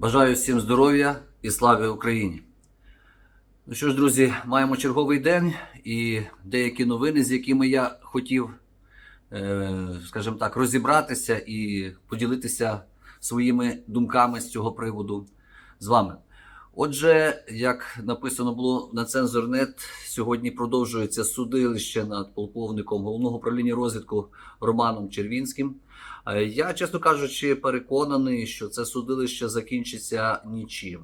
Бажаю всім здоров'я і слави Україні. Ну що ж, друзі, маємо черговий день і деякі новини, з якими я хотів, е, скажімо так, розібратися і поділитися своїми думками з цього приводу з вами. Отже, як написано було на Цензорнет, сьогодні продовжується судилище над полковником головного управління розвідку Романом Червінським. Е, Я, чесно кажучи, переконаний, що це судилище закінчиться нічим.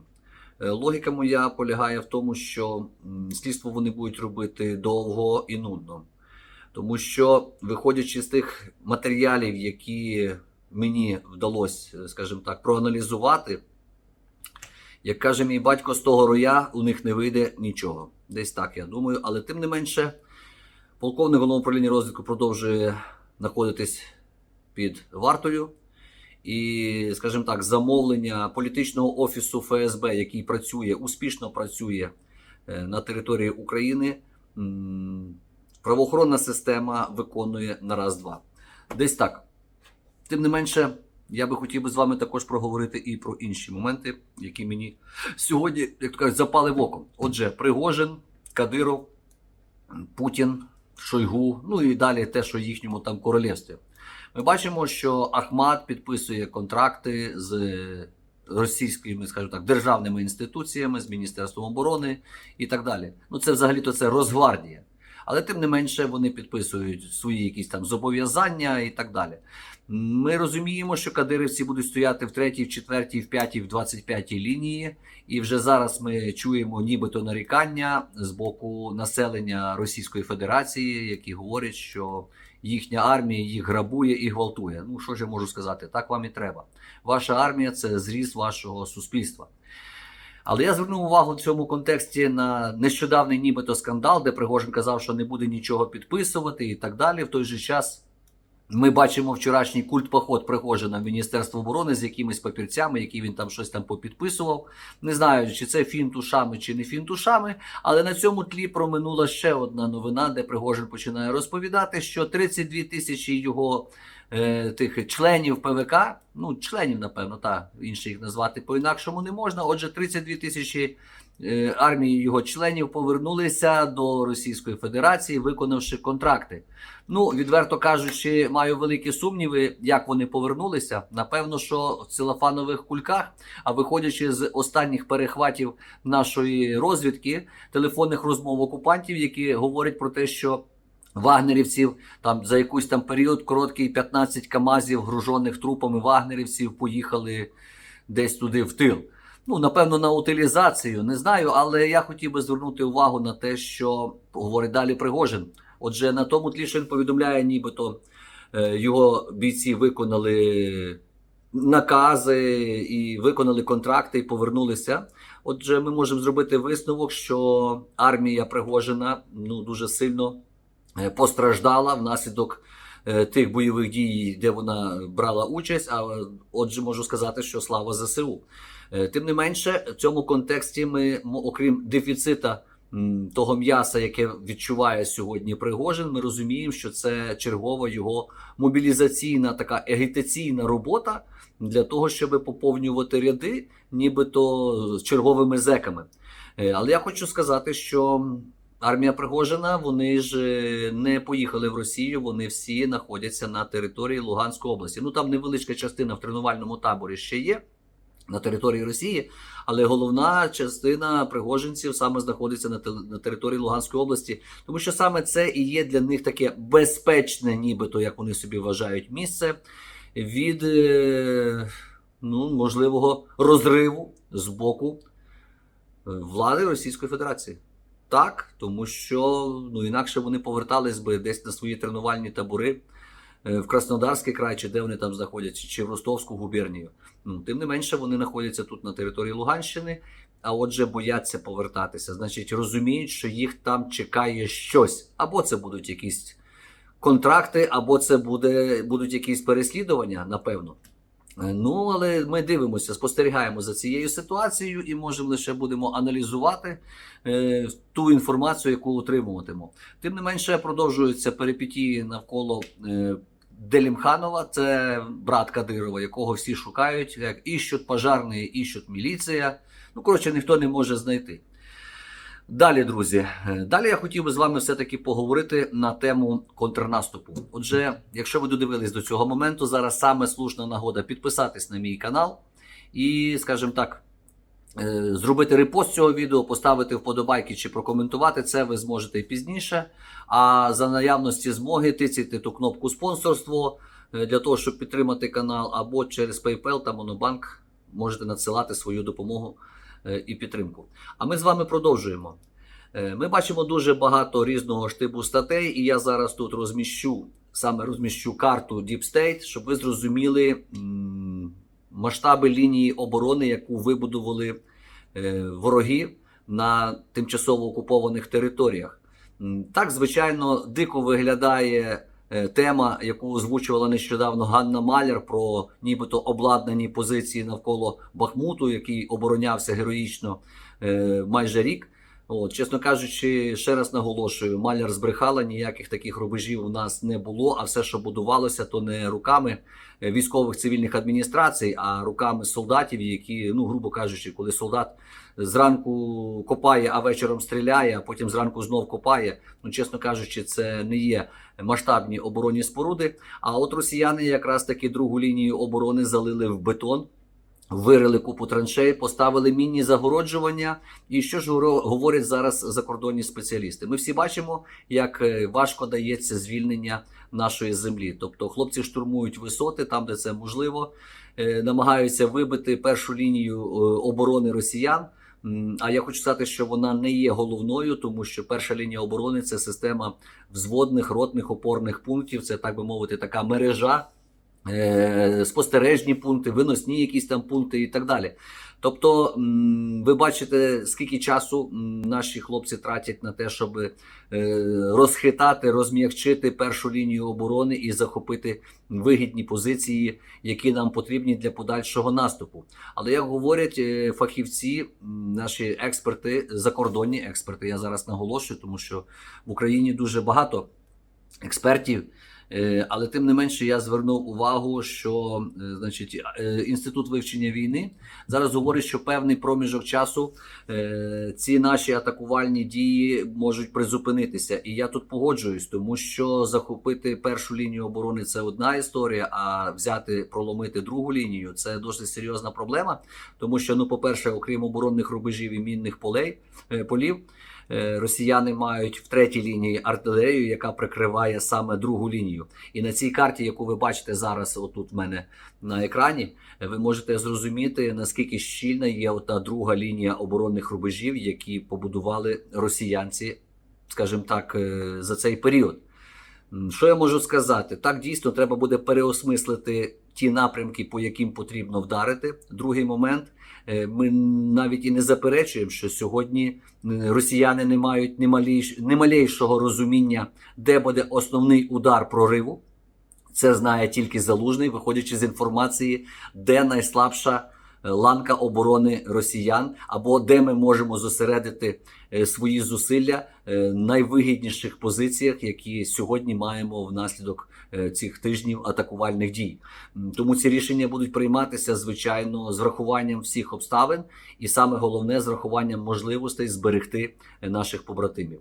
Е, Логіка моя полягає в тому, що слідство вони будуть робити довго і нудно. Тому що, виходячи з тих матеріалів, які мені вдалося, скажімо так, проаналізувати, як каже мій батько, з того роя у них не вийде нічого. Десь так я думаю. Але тим не менше, полковник головного управління розвідку продовжує знаходитись під вартою. І, скажімо так, замовлення політичного офісу ФСБ, який працює, успішно працює е, на території України, правоохоронна система виконує на раз-два. Десь так. Тим не менше, я би хотів би з вами також проговорити і про інші моменти, які мені сьогодні, як то кажуть, запали в око. Отже, Пригожин, Кадиров, Путін, Шойгу, ну і далі те, що їхньому там королівстві. Ми бачимо, що Ахмат підписує контракти з російськими, скажімо так, державними інституціями, з Міністерством оборони і так далі. Ну, це взагалі-то це Росгвардія. Але тим не менше вони підписують свої якісь там зобов'язання і так далі. Ми розуміємо, що кадирівці будуть стояти в третій, в четвертій, в п'ятій, в двадцять п'ятій лінії, і вже зараз ми чуємо нібито нарікання з боку населення Російської Федерації, які говорять, що їхня армія їх грабує і гвалтує. Ну що ж я можу сказати? Так вам і треба. Ваша армія це зріз вашого суспільства. Але я звернув увагу в цьому контексті на нещодавний нібито скандал, де Пригожин казав, що не буде нічого підписувати і так далі. В той же час ми бачимо вчорашній культ поход Пригожина в Міністерство оборони з якимись папірцями, які він там щось там попідписував. Не знаю, чи це фінтушами, чи не фінтушами. Але на цьому тлі проминула ще одна новина, де Пригожин починає розповідати, що 32 тисячі його е, тих членів ПВК, ну членів, напевно, та інше їх назвати по-інакшому не можна. Отже, 32 тисячі е, армії його членів повернулися до Російської Федерації, виконавши контракти. Ну, відверто кажучи, маю великі сумніви, як вони повернулися. Напевно, що в целофанових кульках, а виходячи з останніх перехватів нашої розвідки, телефонних розмов окупантів, які говорять про те, що вагнерівців там за якийсь там період короткий 15 камазів, гружених трупами вагнерівців, поїхали десь туди в тил. Ну, напевно, на утилізацію, не знаю, але я хотів би звернути увагу на те, що говорить далі Пригожин. Отже, на тому тлі, що він повідомляє, нібито е, його бійці виконали накази і виконали контракти і повернулися. Отже, ми можемо зробити висновок, що армія Пригожина ну, дуже сильно постраждала внаслідок е, тих бойових дій, де вона брала участь. А отже, можу сказати, що слава ЗСУ. Е, Тим не менше, в цьому контексті ми, окрім дефіцита того м'яса, яке відчуває сьогодні Пригожин, ми розуміємо, що це чергова його мобілізаційна така агітаційна робота для того, щоб поповнювати ряди, нібито з черговими зеками. Е, Але я хочу сказати, що армія Пригожина вони ж е, не поїхали в Росію, вони всі знаходяться на території Луганської області. Ну там невеличка частина в тренувальному таборі ще є на території Росії, але головна частина пригожинців саме знаходиться на, на території Луганської області, тому що саме це і є для них таке безпечне, нібито як вони собі вважають, місце від е, ну, можливого розриву з боку е, влади Російської Федерації. Так, тому що ну інакше вони повертались би десь на свої тренувальні табори е, в Краснодарський край, чи де вони там знаходяться, чи в Ростовську губернію. Ну, тим не менше, вони знаходяться тут на території Луганщини, а отже, бояться повертатися. Значить, розуміють, що їх там чекає щось. Або це будуть якісь контракти, або це буде, будуть якісь переслідування, напевно. Е, Ну, але ми дивимося, спостерігаємо за цією ситуацією і можемо лише будемо аналізувати е, ту інформацію, яку отримуватимемо. Тим не менше, продовжуються перипетії навколо е, Делімханова, це брат Кадирова, якого всі шукають, як іщуть пожарні, іщуть міліція. Ну, коротше, ніхто не може знайти. Далі, друзі, е, далі я хотів би з вами все-таки поговорити на тему контрнаступу. Отже, якщо ви додивились до цього моменту, зараз саме слушна нагода підписатись на мій канал і, скажімо так, е, зробити репост цього відео, поставити вподобайки чи прокоментувати це ви зможете і пізніше. А за наявності змоги тицяйте ту кнопку спонсорство е, для того, щоб підтримати канал, або через PayPal та Monobank можете надсилати свою допомогу і підтримку. А ми з вами продовжуємо. Е, Ми бачимо дуже багато різного штибу статей, і я зараз тут розміщу саме розміщу карту Deep State, щоб ви зрозуміли масштаби лінії оборони, яку вибудували е, вороги на тимчасово окупованих територіях. Так, звичайно, дико виглядає е, тема, яку озвучувала нещодавно Ганна Маляр про нібито обладнані позиції навколо Бахмуту, який оборонявся героїчно е, майже рік. От, чесно кажучи, ще раз наголошую, Маляр збрехала, ніяких таких рубежів у нас не було. А все, що будувалося, то не руками е, військових цивільних адміністрацій, а руками солдатів, які, ну грубо кажучи, коли солдат зранку копає, а вечором стріляє, а потім зранку знов копає. Ну, чесно кажучи, це не є масштабні оборонні споруди. А от росіяни якраз таки другу лінію оборони залили в бетон. Вирили купу траншей, поставили мінні загороджування. І що ж говорять зараз закордонні спеціалісти? Ми всі бачимо, як е, важко дається звільнення нашої землі. Тобто хлопці штурмують висоти там, де це можливо, е, намагаються вибити першу лінію е, оборони росіян. А я хочу сказати, що вона не є головною, тому що перша лінія оборони це система взводних ротних опорних пунктів. Це так би мовити, така мережа спостережні пункти, виносні якісь там пункти і так далі. Тобто, ви бачите, скільки часу наші хлопці тратять на те, щоб е, розхитати, розм'якчити першу лінію оборони і захопити вигідні позиції, які нам потрібні для подальшого наступу. Але як говорять е, фахівці, наші експерти, закордонні експерти, я зараз наголошую, тому що в Україні дуже багато експертів. Е, Але тим не менше я звернув увагу, що е, значить, е, інститут вивчення війни зараз говорить, що певний проміжок часу ці наші атакувальні дії можуть призупинитися. І я тут погоджуюсь, тому що захопити першу лінію оборони це одна історія, а взяти проломити другу лінію це досить серйозна проблема. Тому що, ну, по-перше, окрім оборонних рубежів і мінних полей полів. Росіяни мають в третій лінії артилерію, яка прикриває саме другу лінію. І на цій карті, яку ви бачите зараз, отут в мене на екрані, ви можете зрозуміти наскільки щільна є ота друга лінія оборонних рубежів, які побудували росіянці, скажімо так, е, за цей період. Що я можу сказати? Так дійсно треба буде переосмислити ті напрямки, по яким потрібно вдарити. Другий момент. е, Ми навіть і не заперечуємо, що сьогодні е, росіяни не мають ні маліш- розуміння, де буде основний удар прориву. Це знає тільки залужний, виходячи з інформації, де найслабша ланка оборони росіян, або де ми можемо зосередити е, свої зусилля е, найвигідніших позиціях, які сьогодні маємо внаслідок е, цих тижнів атакувальних дій. Тому ці рішення будуть прийматися звичайно з врахуванням всіх обставин, і саме головне з врахуванням можливостей зберегти е, наших побратимів.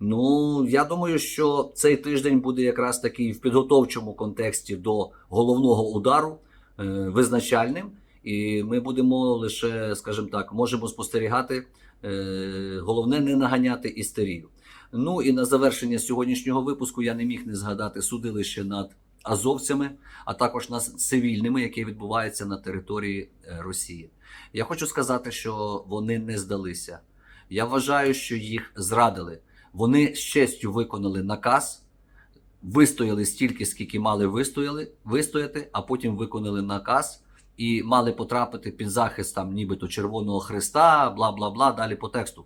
Ну, я думаю, що цей тиждень буде якраз такий в підготовчому контексті до головного удару е, визначальним, і ми будемо лише, скажімо так, можемо спостерігати. Е, головне не наганяти істерію. Ну і на завершення сьогоднішнього випуску я не міг не згадати судилище над азовцями, а також над цивільними, яке відбувається на території е, Росії. Я хочу сказати, що вони не здалися. Я вважаю, що їх зрадили. Вони з честю виконали наказ, вистояли стільки, скільки мали вистояли, вистояти, а потім виконали наказ і мали потрапити під захист там, нібито Червоного Христа, бла бла бла, далі по тексту.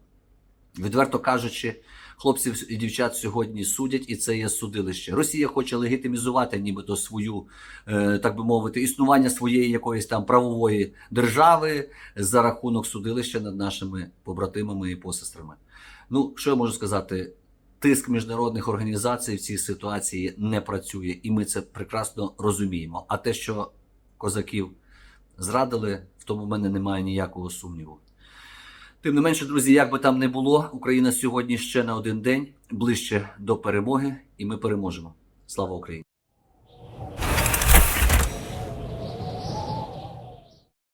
Відверто кажучи, хлопців і дівчат сьогодні судять, і це є судилище. Росія хоче легітимізувати, нібито свою, е, так би мовити, існування своєї якоїсь там правової держави за рахунок судилища над нашими побратимами і посестрами. Ну, що я можу сказати? тиск міжнародних організацій в цій ситуації не працює, і ми це прекрасно розуміємо. А те, що козаків зрадили, в тому в мене немає ніякого сумніву. Тим не менше, друзі, як би там не було, Україна сьогодні ще на один день ближче до перемоги, і ми переможемо. Слава Україні!